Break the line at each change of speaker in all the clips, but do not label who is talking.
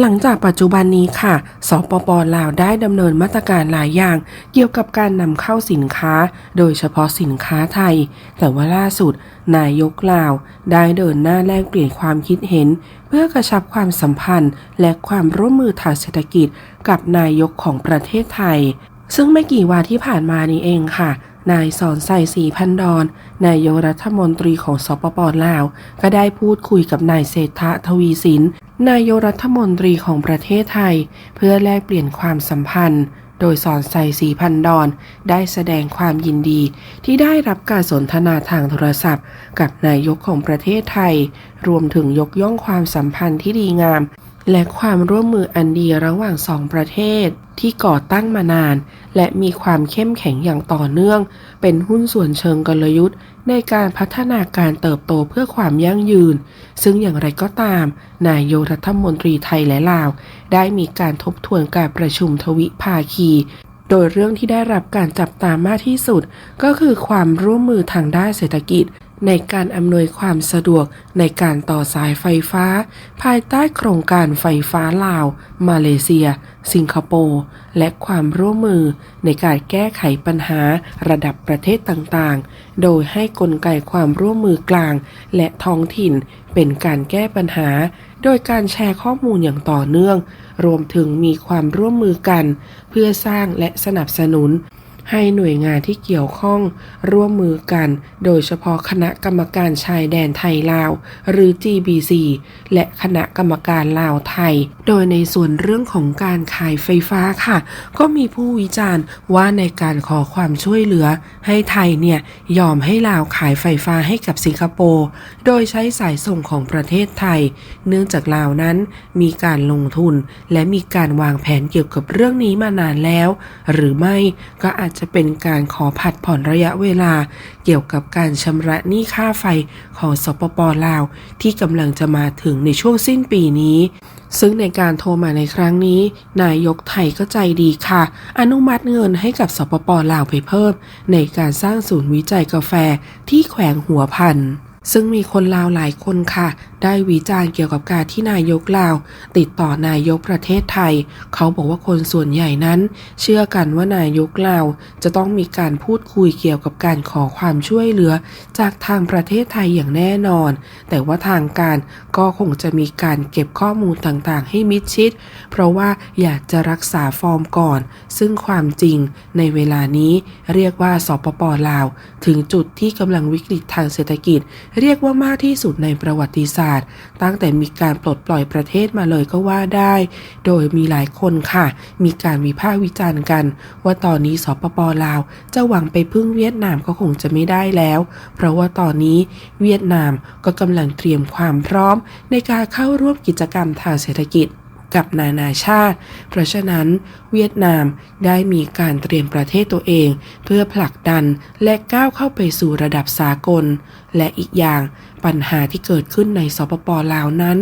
หลังจากปัจจุบันนี้ค่ะ สปปลาวได้ดำเนินมาตรการหลายอย่าง เกี่ยวกับการนำเข้าสินค้า โดยเฉพาะสินค้าไทย แต่ว่าล่าสุด นายกลาว ได้เดินหน้าแลกเปลี่ยนความคิดเห็น เพื่อกระชับความสัมพันธ์ และความร่วมมือทางเศรษฐกิจ กับนายกของประเทศไทยซึ่งไม่กี่วันที่ผ่านมานี้เองค่ะ นายสอนใส่สีพันดอนนายกรัฐมนตรีของสปปลาว ก็ได้พูดคุยกับนายเศรษฐะทวีสิน นายกรัฐมนตรีของประเทศไทย เพื่อแลกเปลี่ยนความสัมพันธ์ โดยสอนใส่สีพันดอนได้แสดงความยินดี ที่ได้รับการสนทนาทางโทรศัพท์ กับนายกของประเทศไทย รวมถึงยกย่องความสัมพันธ์ที่ดีงาม และความร่วมมืออันดีระหว่างสองประเทศที่ก่อตั้งมานาน และมีความเข้มแข็งอย่างต่อเนื่อง เป็นหุ้นส่วนเชิงกลยุทธ์ ในการพัฒนาการเติบโตเพื่อความยั่งยืน ซึ่งอย่างไรก็ตาม นายกรัฐมนตรีไทยและลาว ได้มีการทบทวนการประชุมทวิภาคี โดยเรื่องที่ได้รับการจับตามากที่สุด ก็คือความร่วมมือทางด้านเศรษฐกิจ ในการอำนวยความสะดวกในการต่อสายไฟฟ้า ภายใต้โครงการไฟฟ้าลาว มาเลเซีย สิงคโปร์ และความร่วมมือในการแก้ไขปัญหาระดับประเทศต่างๆ โดยให้กลไกความร่วมมือกลาง และท้องถิ่นเป็นการแก้ปัญหา โดยการแชร์ข้อมูลอย่างต่อเนื่อง รวมถึงมีความร่วมมือกัน เพื่อสร้างและสนับสนุน ให้หน่วยงานที่เกี่ยวข้องร่วมมือกัน โดยเฉพาะคณะกรรมการชายแดนไทยลาว หรือ GBC และคณะกรรมการลาวไทย โดยในส่วนเรื่องของการขายไฟฟ้าค่ะ ก็มีผู้วิจารณ์ว่าในการขอความช่วยเหลือ ให้ไทยเนี่ยยอมให้ลาวขายไฟฟ้าให้กับสิงคโปร์โดยใช้สายส่งของประเทศไทย เนื่องจากลาวนั้นมีการลงทุน และมีการวางแผนเกี่ยวกับเรื่องนี้มานานแล้ว หรือไม่ก็อาจจะเป็นการขอผัดผ่อนระยะเวลา เกี่ยวกับการชำระหนี้ค่าไฟของสปปลาว ที่กำลังจะมาถึงในช่วงสิ้นปีนี้ ซึ่งในการโทรมาในครั้งนี้ นายกไทยก็ใจดีค่ะ อนุมัติเงินให้กับสปปลาวไปเพิ่ม ในการสร้างศูนย์วิจัยกาแฟที่แขวงหัวพัน ซึ่งมีคนลาวหลายคนค่ะ ได้วิจารณ์เกี่ยวกับการที่นายกลาว ติดต่อนายกประเทศไทย เขาบอกว่าคนส่วนใหญ่นั้น เชื่อกันว่านายกลาว จะต้องมีการพูดคุยเกี่ยวกับการขอความช่วยเหลือ จากทางประเทศไทยอย่างแน่นอน แต่ว่าทางการก็คงจะมีการเก็บข้อมูลต่างๆ ให้มิดชิด เพราะว่าอยากจะรักษาฟอร์มก่อน ซึ่งความจริงในเวลานี้เรียกว่าสปปลาว ถึงจุดที่กำลังวิกฤตทางเศรษฐกิจเรียกว่ามากที่สุดในประวัติศาสตร์ ตั้งแต่มีการปลดปล่อยประเทศมาเลยก็ว่าได้ โดยมีหลายคนค่ะ มีการวิพากษ์วิจารณ์กัน ว่าตอนนี้สปปลาวจะหวังไปพึ่งเวียดนามก็คงจะไม่ได้แล้ว เพราะว่าตอนนี้เวียดนามก็กำลังเตรียมความพร้อมในการเข้าร่วมกิจกรรมทางเศรษฐกิจ กับนานาชาติ เพราะฉะนั้นเวียดนามได้มีการเตรียมประเทศตัวเอง เพื่อผลักดันและก้าวเข้าไปสู่ระดับสากล และอีกอย่างปัญหาที่เกิดขึ้นในสปปลาวนั้น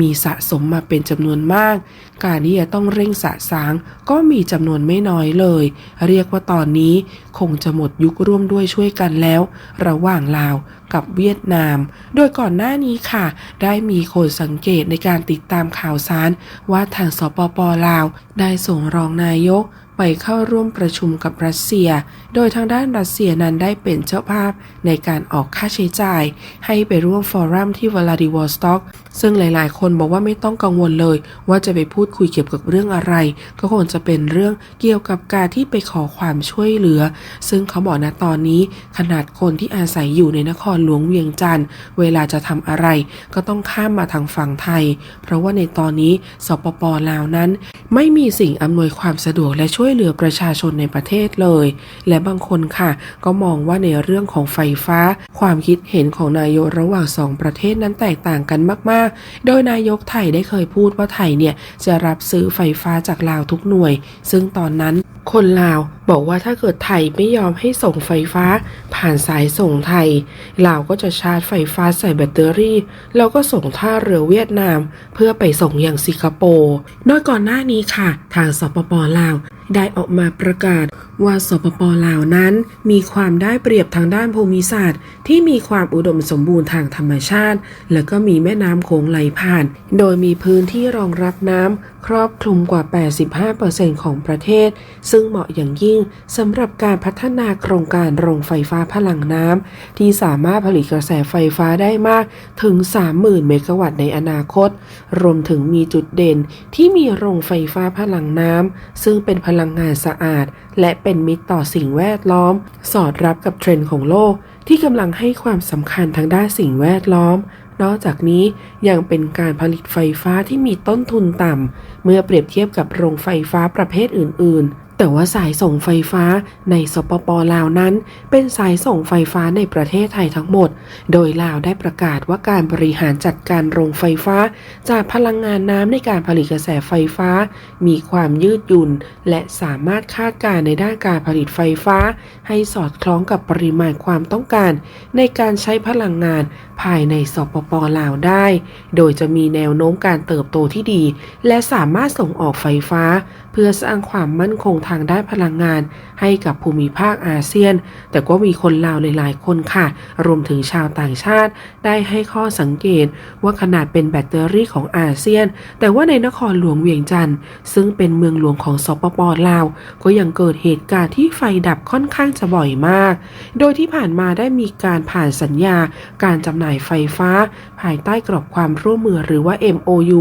มีสะสมมาเป็นจำนวนมาก การที่จะต้องเร่งสะสางก็มีจำนวนไม่น้อยเลย เรียกว่าตอนนี้คงจะหมดยุคร่วมด้วยช่วยกันแล้ว ระหว่างลาวกับเวียดนาม โดยก่อนหน้านี้ค่ะ ได้มีคนสังเกตในการติดตามข่าวสาร ว่าทางสปปลาว ได้ส่งรองนายกไปเข้าร่วมประชุมกับรัสเซีย โดยทางด้านรัสเซียนั้นได้เป็นเจ้าภาพในการออกค่าใช้จ่าย ให้ไปร่วมฟอรัมที่วลาดิวอสต็อกซึ่งหลาย ๆ คนบอกว่าไม่ต้องกังวลเลย ว่าจะไปพูดคุยเกี่ยวกับเรื่องอะไร ก็คงจะเป็นเรื่องเกี่ยวกับการที่ไปขอความช่วยเหลือ ซึ่งเขาบอกนะตอนนี้ขนาดคนที่อาศัยอยู่ในนครหลวงเวียงจันทร์เวลาจะทำอะไร ก็ต้องข้ามมาทางฝั่งไทย เพราะว่าในตอนนี้สปปลาวนั้น ไม่มีสิ่งอำนวยความสะดวกและช่วยเหลือประชาชนในประเทศเลย และบางคนค่ะ ก็มองว่าในเรื่องของไฟฟ้า ความคิดเห็นของนายกระหว่างสองประเทศนั้นแตกต่างกันมากๆโดยนายกไทยได้เคยพูดว่าไทยเนี่ยจะรับซื้อไฟฟ้าจากลาวทุกหน่วย ซึ่งตอนนั้นคนลาว บอกว่าถ้าเกิดไทยไม่ยอมให้ส่งไฟฟ้า ผ่านสายส่งไทยลาวก็จะชาร์จไฟฟ้าใส่แบตเตอรี่ แล้วก็ส่งท่าเรือเวียดนาม เพื่อไปส่งอย่างสิงคโปร์โดยก่อนหน้านี้ค่ะ ทางสปปลาวได้ออกมาประกาศว่าสปปลาวนั้น มีความได้เปรียบทางด้านภูมิศาสตร์ ที่มีความอุดมสมบูรณ์ทางธรรมชาติ และก็มีแม่น้ำโขงไหลผ่าน โดยมีพื้นที่รองรับน้ำครอบคลุมกว่า 85%ของประเทศ ซึ่งเหมาะอย่างยิ่งสำหรับการพัฒนาโครงการโรงไฟฟ้าพลังน้ำที่สามารถผลิตกระแสไฟฟ้าได้มากถึง 30,000 เมกะวัตต์ในอนาคต รวมถึงมีจุดเด่นที่มีโรงไฟฟ้าพลังน้ำซึ่งเป็นพลังงานสะอาด และเป็นมิตรต่อสิ่งแวดล้อม สอดรับกับเทรนด์ของโลกที่กำลังให้ความสำคัญทางด้านสิ่งแวดล้อม นอกจากนี้ยังเป็นการผลิตไฟฟ้าที่มีต้นทุนต่ำ เมื่อเปรียบเทียบกับโรงไฟฟ้าประเภทอื่น ๆ แต่ว่าสายส่งไฟฟ้าในสปปลาวนั้น เป็นสายส่งไฟฟ้าในประเทศไทยทั้งหมด โดยลาวได้ประกาศว่าการบริหารจัดการโรงไฟฟ้า จากพลังงานน้ำในการผลิตกระแสไฟฟ้า มีความยืดหยุ่น และสามารถคาดการณ์ในด้านการผลิตไฟฟ้า ให้สอดคล้องกับปริมาณความต้องการ ในการใช้พลังงานภายในสปปลาวได้ โดยจะมีแนวโน้มการเติบโตที่ดี และสามารถส่งออกไฟฟ้า เพื่อสร้างความมั่นคงทางด้านพลังงานให้กับภูมิภาคอาเซียน แต่ก็มีคนลาวหลายๆคนค่ะ รวมถึงชาวต่างชาติได้ให้ข้อสังเกตว่าขนาดเป็นแบตเตอรี่ของอาเซียน แต่ว่าในนครหลวงเวียงจันทร์ซึ่งเป็นเมืองหลวงของสปปลาว ก็ยังเกิดเหตุการณ์ที่ไฟดับค่อนข้างจะบ่อยมาก โดยที่ผ่านมาได้มีการผ่านสัญญาการจำหน่ายไฟฟ้า ภายใต้กรอบความร่วมมือหรือว่า MOU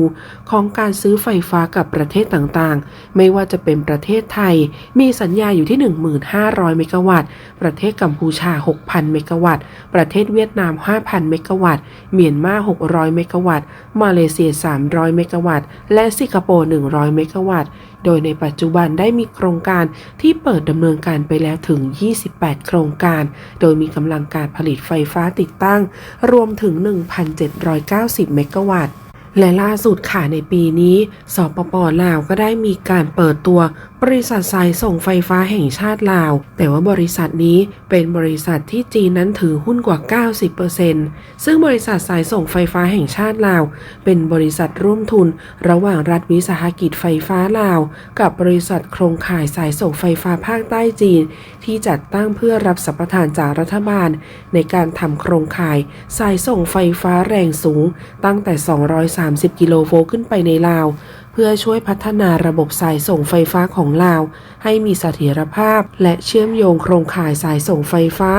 ของการซื้อไฟฟ้ากับประเทศต่างๆ ไม่ว่าจะเป็นประเทศไทย มีสัญญาอยู่ที่ 1,500 เมกะวัตต์ ประเทศกัมพูชา 6,000 เมกะวัตต์ ประเทศเวียดนาม 5,000 เมกะวัตต์ เมียนมา 600 เมกะวัตต์ มาเลเซีย 300 เมกะวัตต์ และสิงคโปร์ 100 เมกะวัตต์โดยในปัจจุบันได้มีโครงการที่เปิดดำเนินการไปแล้วถึง 28 โครงการ โดยมีกำลังการผลิตไฟฟ้าติดตั้ง รวมถึง 1,790 เมกะวัตต์และล่าสุดค่ะในปีนี้ สปปลาวก็ได้มีการเปิดตัวบริษัทสายส่งไฟฟ้าแห่งชาติลาว แต่ว่าบริษัทนี้เป็นบริษัทที่จีนนั้นถือหุ้นกว่า 90%ซึ่งบริษัทสายส่งไฟฟ้าแห่งชาติลาว เป็นบริษัทร่วมทุน ระหว่างรัฐวิสาหกิจไฟฟ้าลาว กับบริษัทโครงข่ายสายส่งไฟฟ้าภาคใต้จีน ที่จัดตั้งเพื่อรับสัมปทานจากรัฐบาล ในการทำโครงข่ายสายส่งไฟฟ้าแรงสูง ตั้งแต่ 230 กิโลโวลต์ขึ้นไปในลาว พื่อช่วยพัฒนาระบบสายส่งไฟฟ้าของลาว ให้มีเสถียรภาพ และเชื่อมโยงโครงข่ายสายส่งไฟฟ้า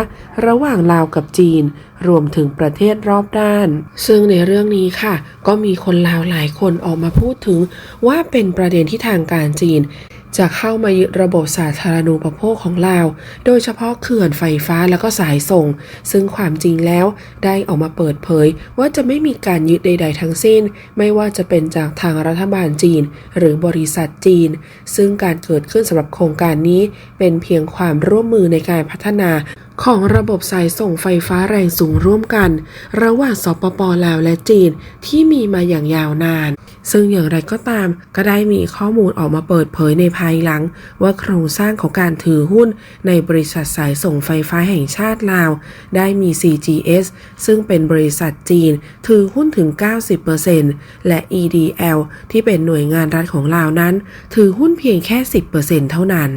ระหว่างลาวกับจีน รวมถึงประเทศรอบด้าน ซึ่งในเรื่องนี้ค่ะ ก็มีคนลาวหลายคนออกมาพูดถึงว่าเป็นประเด็นที่ทางการจีน จะเข้ามายึดระบบสาธารณูปโภคของลาว โดยเฉพาะเขื่อนไฟฟ้าแล้วก็สายส่ง ซึ่งความจริงแล้วได้ออกมาเปิดเผย ว่าจะไม่มีการยึดใด ๆ ทั้งสิ้น ไม่ว่าจะเป็นจากทางรัฐบาลจีน หรือบริษัทจีน ซึ่งการเกิดขึ้นสำหรับโครงการนี้ เป็นเพียงความร่วมมือในการพัฒนา ของระบบสายส่งไฟฟ้าแรงสูงร่วมกัน ระหว่างสปปลาวและจีนที่มีมาอย่างยาวนาน ซึ่งอย่างไรก็ตามก็ได้มีข้อมูลออกมาเปิดเผยในภายหลัง ว่าโครงสร้างของการถือหุ้นในบริษัทสายส่งไฟฟ้าแห่งชาติลาว ได้มี CGS ซึ่งเป็นบริษัทจีน ถือหุ้นถึง 90%และ EDL ที่เป็นหน่วยงานรัฐของลาวนั้น ถือหุ้นเพียงแค่ 10%เท่านั้น